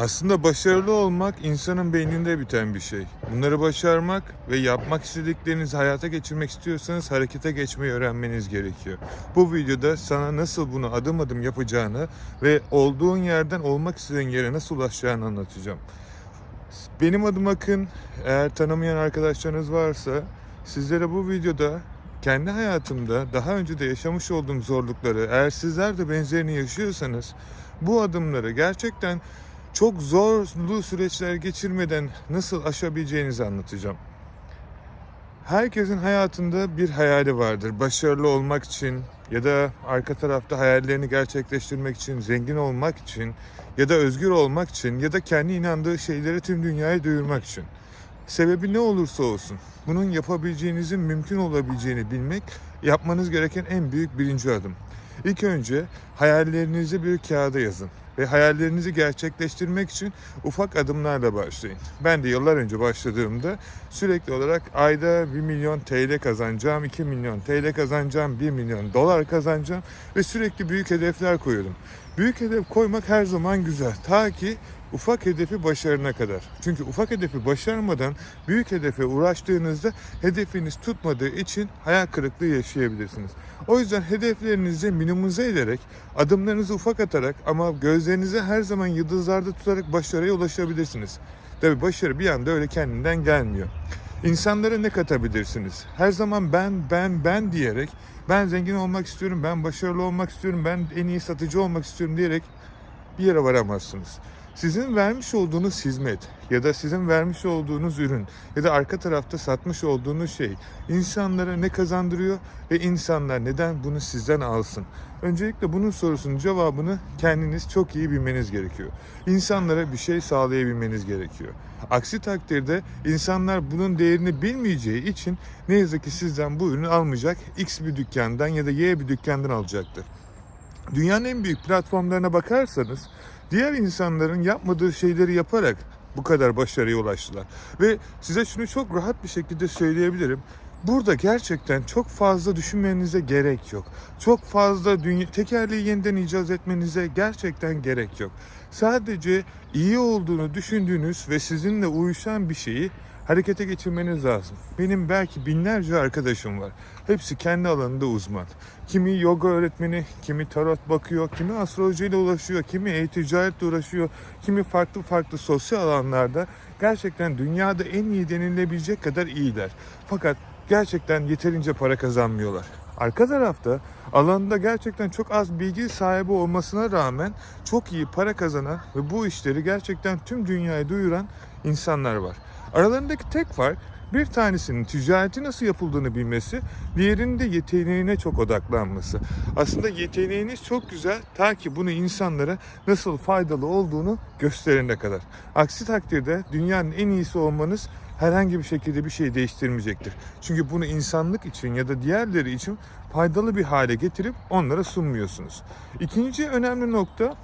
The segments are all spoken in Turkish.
Aslında başarılı olmak insanın beyninde biten bir şey. Bunları başarmak ve yapmak istediklerinizi hayata geçirmek istiyorsanız harekete geçmeyi öğrenmeniz gerekiyor. Bu videoda sana nasıl bunu adım adım yapacağını ve olduğun yerden olmak istediğin yere nasıl ulaşacağını anlatacağım. Benim adım Akın. Eğer tanımayan arkadaşlarınız varsa sizlere bu videoda kendi hayatımda daha önce de yaşamış olduğum zorlukları eğer sizler de benzerini yaşıyorsanız bu adımları gerçekten çok zorlu süreçler geçirmeden nasıl aşabileceğinizi anlatacağım. Herkesin hayatında bir hayali vardır. Başarılı olmak için ya da arka tarafta hayallerini gerçekleştirmek için, zengin olmak için ya da özgür olmak için ya da kendi inandığı şeyleri tüm dünyaya duyurmak için. Sebebi ne olursa olsun bunun yapabileceğinizin mümkün olabileceğini bilmek yapmanız gereken en büyük birinci adım. İlk önce hayallerinizi bir kağıda yazın ve hayallerinizi gerçekleştirmek için ufak adımlarla başlayın. Ben de yıllar önce başladığımda sürekli olarak ayda 1 milyon TL kazanacağım, 2 milyon TL kazanacağım, 1 milyon dolar kazanacağım ve sürekli büyük hedefler koyuyordum. Büyük hedef koymak her zaman güzel. Ta ki ufak hedefi başarına kadar. Çünkü ufak hedefi başarmadan büyük hedefe uğraştığınızda hedefiniz tutmadığı için hayal kırıklığı yaşayabilirsiniz. O yüzden hedeflerinizi minimize ederek, adımlarınızı ufak atarak ama gözlerinizi her zaman yıldızlarda tutarak başarıya ulaşabilirsiniz. Tabi başarı bir anda öyle kendinden gelmiyor. İnsanlara ne katabilirsiniz? Her zaman ben, ben, ben diyerek ben zengin olmak istiyorum, ben başarılı olmak istiyorum, ben en iyi satıcı olmak istiyorum diyerek bir yere varamazsınız. Sizin vermiş olduğunuz hizmet ya da sizin vermiş olduğunuz ürün ya da arka tarafta satmış olduğunuz şey insanlara ne kazandırıyor ve insanlar neden bunu sizden alsın? Öncelikle bunun sorusunun cevabını kendiniz çok iyi bilmeniz gerekiyor. İnsanlara bir şey sağlayabilmeniz gerekiyor. Aksi takdirde insanlar bunun değerini bilmeyeceği için ne yazık ki sizden bu ürünü almayacak. X bir dükkandan ya da Y bir dükkandan alacaktır. Dünyanın en büyük platformlarına bakarsanız diğer insanların yapmadığı şeyleri yaparak bu kadar başarıya ulaştılar. Ve size şunu çok rahat bir şekilde söyleyebilirim. Burada gerçekten çok fazla düşünmenize gerek yok. Çok fazla dünya, tekerleği yeniden icat etmenize gerçekten gerek yok. Sadece iyi olduğunu düşündüğünüz ve sizinle uyuşan bir şeyi harekete geçirmeniz lazım. Benim belki binlerce arkadaşım var. Hepsi kendi alanında uzman. Kimi yoga öğretmeni, kimi tarot bakıyor, kimi astrolojiyle uğraşıyor, kimi e-ticaretle uğraşıyor, kimi farklı farklı sosyal alanlarda gerçekten dünyada en iyi denilebilecek kadar iyiler. Fakat gerçekten yeterince para kazanmıyorlar. Arka tarafta alanında gerçekten çok az bilgi sahibi olmasına rağmen çok iyi para kazanan ve bu işleri gerçekten tüm dünyaya duyuran insanlar var. Aralarındaki tek fark bir tanesinin ticareti nasıl yapıldığını bilmesi, diğerinin de yeteneğine çok odaklanması. Aslında yeteneğiniz çok güzel ta ki bunu insanlara nasıl faydalı olduğunu gösterene kadar. Aksi takdirde dünyanın en iyisi olmanız herhangi bir şekilde bir şey değiştirmeyecektir. Çünkü bunu insanlık için ya da diğerleri için faydalı bir hale getirip onlara sunmuyorsunuz. İkinci önemli nokta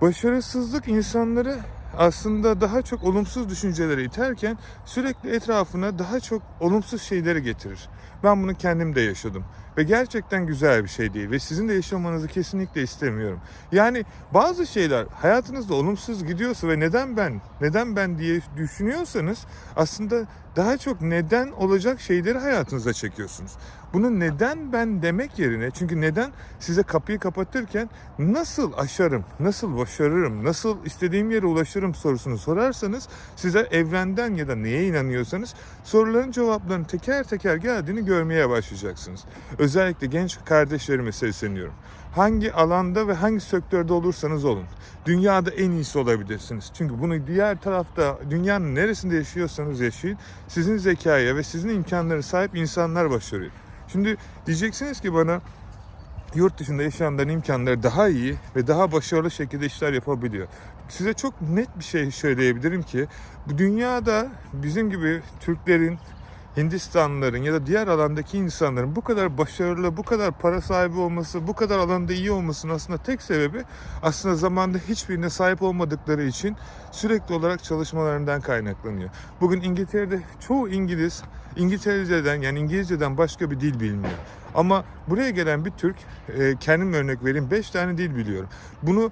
başarısızlık insanları aslında daha çok olumsuz düşüncelere iterken sürekli etrafına daha çok olumsuz şeyleri getirir. Ben bunu kendim de yaşadım ve gerçekten güzel bir şey değil ve sizin de yaşamanızı kesinlikle istemiyorum. Yani bazı şeyler hayatınızda olumsuz gidiyorsa ve neden ben, neden ben diye düşünüyorsanız aslında daha çok neden olacak şeyleri hayatınıza çekiyorsunuz. Bunu neden ben demek yerine çünkü neden size kapıyı kapatırken nasıl aşarım, nasıl başarırım, nasıl istediğim yere ulaşırım sorusunu sorarsanız size evrenden ya da neye inanıyorsanız soruların cevaplarının teker teker geldiğini görmeye başlayacaksınız. Özellikle genç kardeşlerime sesleniyorum. Hangi alanda ve hangi sektörde olursanız olun. Dünyada en iyisi olabilirsiniz. Çünkü bunu diğer tarafta dünyanın neresinde yaşıyorsanız yaşayın. Sizin zekaya ve sizin imkanlara sahip insanlar başarıyor. Şimdi diyeceksiniz ki bana yurt dışında yaşayanların imkanları daha iyi ve daha başarılı şekilde işler yapabiliyor. Size çok net bir şey söyleyebilirim ki bu dünyada bizim gibi Türklerin Hindistanlıların ya da diğer alandaki insanların bu kadar başarılı, bu kadar para sahibi olması, bu kadar alanda iyi olmasının aslında tek sebebi aslında zamanda hiçbirine sahip olmadıkları için sürekli olarak çalışmalarından kaynaklanıyor. Bugün İngiltere'de çoğu İngiliz İngilizceden yani İngilizceden başka bir dil bilmiyor. Ama buraya gelen bir Türk, e, kendim örnek vereyim 5 tane dil biliyorum. Bunu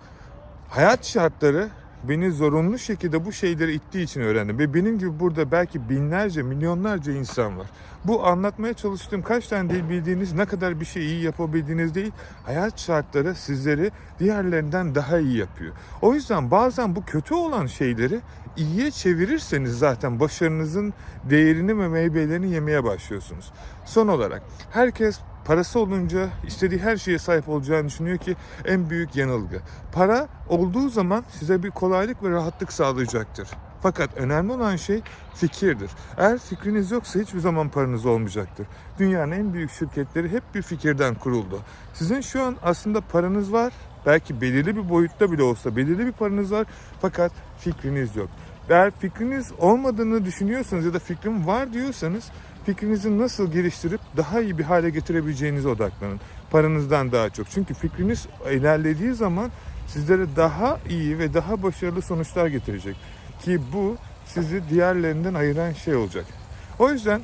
hayat şartları beni zorunlu şekilde bu şeyleri ittiği için öğrendim. Ve benim gibi burada belki binlerce, milyonlarca insan var. Bu anlatmaya çalıştığım kaç tane dil bildiğiniz, ne kadar bir şey iyi yapabildiğiniz değil, hayat şartları sizleri diğerlerinden daha iyi yapıyor. O yüzden bazen bu kötü olan şeyleri iyiye çevirirseniz zaten başarınızın değerini ve meyvelerini yemeye başlıyorsunuz. Son olarak herkes parası olunca istediği her şeye sahip olacağını düşünüyor ki en büyük yanılgı. Para olduğu zaman size bir kolaylık ve rahatlık sağlayacaktır. Fakat önemli olan şey fikirdir. Eğer fikriniz yoksa hiçbir zaman paranız olmayacaktır. Dünyanın en büyük şirketleri hep bir fikirden kuruldu. Sizin şu an aslında paranız var. Belki belirli bir boyutta bile olsa belirli bir paranız var. Fakat fikriniz yok. Eğer fikriniz olmadığını düşünüyorsanız ya da fikrim var diyorsanız fikrinizi nasıl geliştirip daha iyi bir hale getirebileceğinize odaklanın. Paranızdan daha çok. Çünkü fikriniz ilerlediği zaman sizlere daha iyi ve daha başarılı sonuçlar getirecek. Ki bu sizi diğerlerinden ayıran şey olacak. O yüzden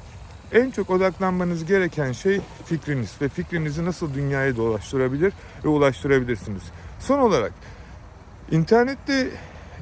en çok odaklanmanız gereken şey fikriniz ve fikrinizi nasıl dünyaya dolaştırabilir ve ulaştırabilirsiniz. Son olarak internette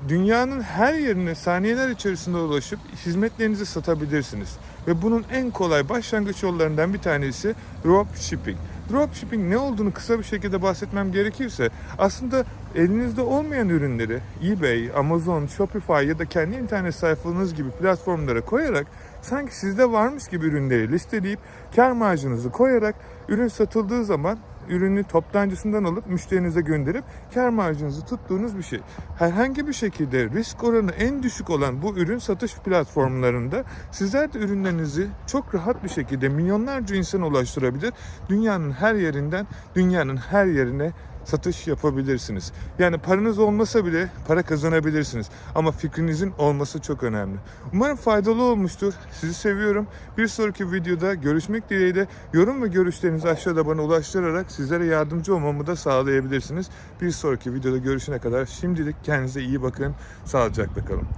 dünyanın her yerine saniyeler içerisinde ulaşıp hizmetlerinizi satabilirsiniz. Ve bunun en kolay başlangıç yollarından bir tanesi dropshipping. Dropshipping ne olduğunu kısa bir şekilde bahsetmem gerekirse aslında elinizde olmayan ürünleri eBay, Amazon, Shopify ya da kendi internet sayfanız gibi platformlara koyarak sanki sizde varmış gibi ürünleri listeleyip kar marjınızı koyarak ürün satıldığı zaman ürünü toptancısından alıp müşterinize gönderip kar marjınızı tuttuğunuz bir şey. Herhangi bir şekilde risk oranı en düşük olan bu ürün satış platformlarında sizler de ürünlerinizi çok rahat bir şekilde milyonlarca insana ulaştırabilir. Dünyanın her yerinden dünyanın her yerine satış yapabilirsiniz. Yani paranız olmasa bile para kazanabilirsiniz. Ama fikrinizin olması çok önemli. Umarım faydalı olmuştur. Sizi seviyorum. Bir sonraki videoda görüşmek dileğiyle yorum ve görüşlerinizi aşağıda bana ulaştırarak sizlere yardımcı olmamı da sağlayabilirsiniz. Bir sonraki videoda görüşene kadar şimdilik kendinize iyi bakın. Sağlıcakla kalın.